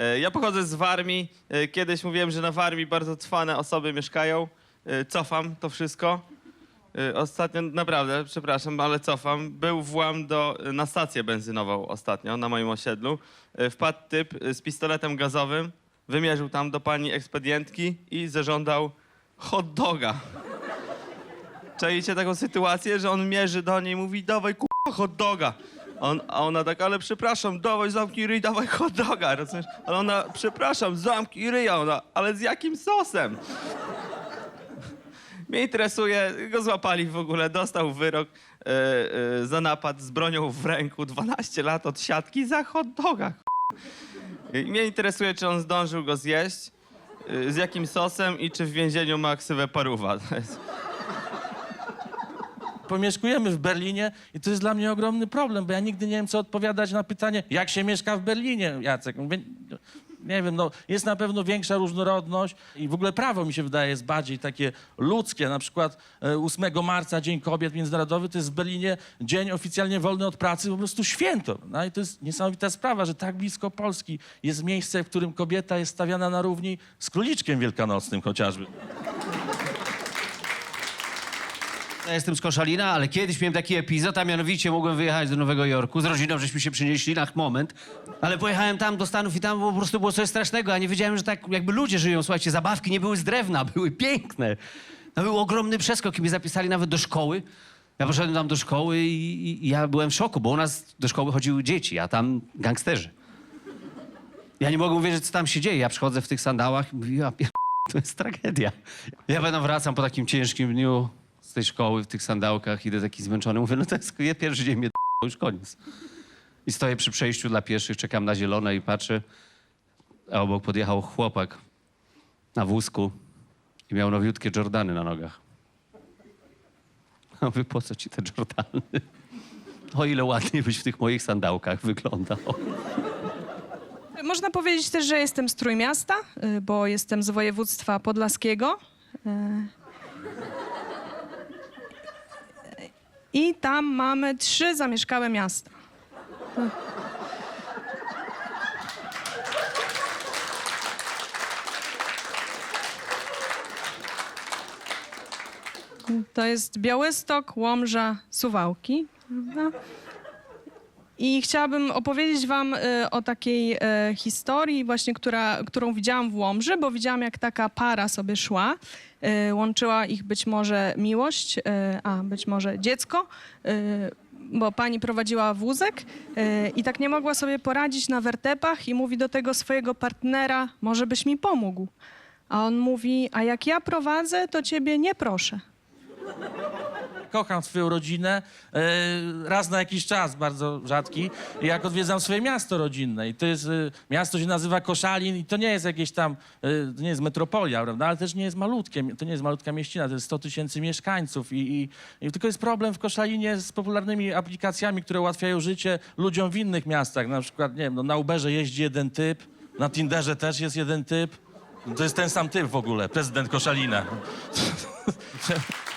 E, Ja pochodzę z Warmii. E, Kiedyś mówiłem, że na Warmii bardzo cwane osoby mieszkają. E, Cofam to wszystko. Ostatnio, naprawdę, przepraszam, ale cofam. Był włam do, na stację benzynową ostatnio na moim osiedlu. Wpadł typ z pistoletem gazowym, wymierzył tam do pani ekspedientki i zażądał hot doga. Czajcie taką sytuację, że on mierzy do niej i mówi, dawaj k***a hot doga. On, a ona tak, ale przepraszam, dawaj zamknij ryj, dawaj hot doga, rozumiesz? Ale ona, przepraszam, zamknij ryj, ona, ale z jakim sosem? Mnie interesuje, go złapali w ogóle, dostał wyrok e, e, za napad z bronią w ręku, 12 lat od siatki za hot doga. Mnie interesuje, czy on zdążył go zjeść, e, z jakim sosem i czy w więzieniu ma ksywę paruwa. Pomieszkujemy w Berlinie i to jest dla mnie ogromny problem, bo ja nigdy nie wiem, co odpowiadać na pytanie, jak się mieszka w Berlinie, Jacek. Mówię, nie wiem, no, jest na pewno większa różnorodność i w ogóle prawo mi się wydaje jest bardziej takie ludzkie. Na przykład e, 8 marca, Dzień Kobiet Międzynarodowy, to jest w Berlinie dzień oficjalnie wolny od pracy, po prostu święto. No i to jest niesamowita sprawa, że tak blisko Polski jest miejsce, w którym kobieta jest stawiana na równi z króliczkiem wielkanocnym chociażby. Ja jestem z Koszalina, ale kiedyś miałem taki epizod, a mianowicie mogłem wyjechać do Nowego Jorku. Z rodziną żeśmy się przenieśli na moment, ale pojechałem tam do Stanów i tam po prostu było coś strasznego, a nie wiedziałem, że tak jakby ludzie żyją. Słuchajcie, zabawki nie były z drewna, były piękne. To był ogromny przeskok i mnie zapisali nawet do szkoły. Ja poszedłem tam do szkoły i, i, i ja byłem w szoku, bo u nas do szkoły chodziły dzieci, a tam gangsterzy. Ja nie mogę uwierzyć, co tam się dzieje. Ja przychodzę w tych sandałach i mówię, ja to jest tragedia. Ja będę wracam po takim ciężkim dniu z tej szkoły w tych sandałkach, idę taki zmęczony. Mówię, no to jest pierwszy dzień mnie już koniec. I stoję przy przejściu dla pieszych, czekam na zielone i patrzę, a obok podjechał chłopak na wózku i miał nowiutkie Jordany na nogach. A mówię, po co ci te Jordany? O ile ładnie byś w tych moich sandałkach wyglądał. Można powiedzieć też, że jestem z Trójmiasta, y, bo jestem z województwa podlaskiego. Y, I tam mamy trzy zamieszkałe miasta. To jest Białystok, Łomża, Suwałki. Prawda? I chciałabym opowiedzieć wam e, o takiej e, historii właśnie, która, którą widziałam w Łomży, bo widziałam jak taka para sobie szła. E, łączyła ich być może miłość, a być może dziecko, bo pani prowadziła wózek i tak nie mogła sobie poradzić na wertepach i mówi do tego swojego partnera, może byś mi pomógł. A on mówi, a jak ja prowadzę, to ciebie nie proszę. Kocham swoją rodzinę e, raz na jakiś czas, bardzo rzadki, jak odwiedzam swoje miasto rodzinne. I to jest, e, miasto się nazywa Koszalin i to nie jest jakieś tam, e, to nie jest metropolia, prawda, ale też nie jest malutkie, to nie jest malutka mieścina, to jest 100 tysięcy mieszkańców i, i, i tylko jest problem w Koszalinie z popularnymi aplikacjami, które ułatwiają życie ludziom w innych miastach, na przykład, nie wiem, no, na Uberze jeździ jeden typ, na Tinderze też jest jeden typ, to jest ten sam typ w ogóle, prezydent Koszalina.